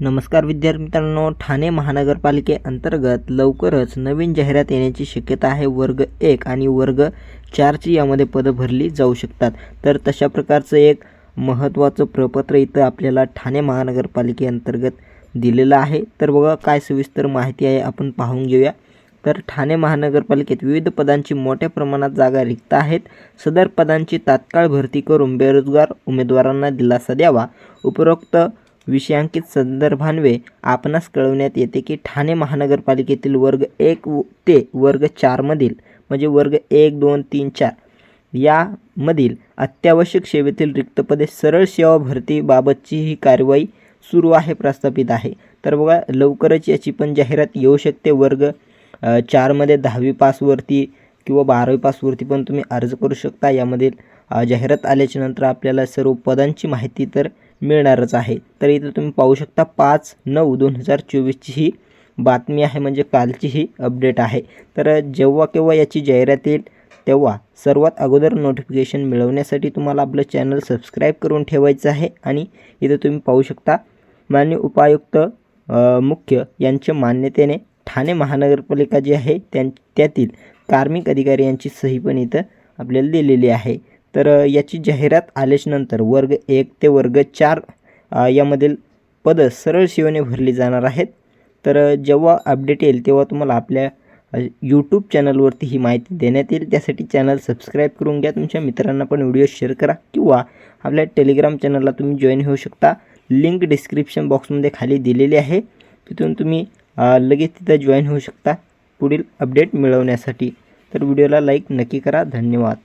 नमस्कार विद्यार्थी मित्रांनो ठाणे महानगरपालिकेअंतर्गत लवकरच नवीन जाहिरात येण्याची शक्यता आहे. वर्ग एक आणि वर्ग चारची यामध्ये पदं भरली जाऊ शकतात. तर तशा प्रकारचं एक महत्त्वाचं प्रपत्र इथं आपल्याला ठाणे महानगरपालिकेअंतर्गत दिलेलं आहे. तर बघा काय सविस्तर माहिती आहे आपण पाहून घेऊया. तर ठाणे महानगरपालिकेत विविध पदांची मोठ्या प्रमाणात जागा रिक्त आहेत. सदर पदांची तात्काळ भरती करून बेरोजगार उमेदवारांना दिलासा द्यावा. उपरोक्त विषयांकित संदर्भान्वे आपणास कळवण्यात येते की ठाणे महानगरपालिकेतील वर्ग एक व- ते वर्ग चारमधील म्हणजे वर्ग एक दोन तीन चार यामधील अत्यावश्यक सेवेतील रिक्तपदे सरळ सेवा भरतीबाबतची ही कारवाई सुरू आहे प्रस्थापित आहे. तर बघा लवकरच याची पण जाहिरात येऊ शकते. वर्ग चारमध्ये दहावी पासवरती किंवा बारावी पासवरती पण तुम्ही अर्ज करू शकता. यामधील जाहिरात आल्याच्यानंतर आपल्याला सर्व पदांची माहिती तर मिळणारच आहे. तर इथं तुम्ही पाहू शकता पाच नऊ दोन हजार चोवीसची ही बातमी आहे म्हणजे कालची ही अपडेट आहे. तर जेव्हा केव्हा याची जाहिरात येईल तेव्हा सर्वात अगोदर नोटिफिकेशन मिळवण्यासाठी तुम्हाला आपलं चॅनल सबस्क्राईब करून ठेवायचं आहे आणि इथं तुम्ही पाहू शकता मान्य उपायुक्त मुख्य यांच्या मान्यतेने ठाणे महानगरपालिका जी आहे त्यां त्यातील कार्मिक अधिकारी यांची सही पण इथं आपल्याला दिलेली आहे. तर याची जाहिरात आल्याच्यानंतर वर्ग एक ते वर्ग चार यामधील पदं सरळ शिवने भरली जाणार आहेत. तर जेव्हा अपडेट येईल तेव्हा तुम्हाला आपल्या यूट्यूब चॅनलवरती ही माहिती देण्यात येईल. त्यासाठी चॅनल सबस्क्राईब करून घ्या. तुमच्या मित्रांना पण व्हिडिओ शेअर करा किंवा आपल्या टेलिग्राम चॅनलला तुम्ही जॉईन होऊ शकता. लिंक डिस्क्रिप्शन बॉक्समध्ये खाली दिलेली आहे. तिथून तुम्ही लगेच तिथं जॉईन होऊ शकता. पुढील अपडेट मिळवण्यासाठी. तर व्हिडिओला लाईक नक्की करा. धन्यवाद.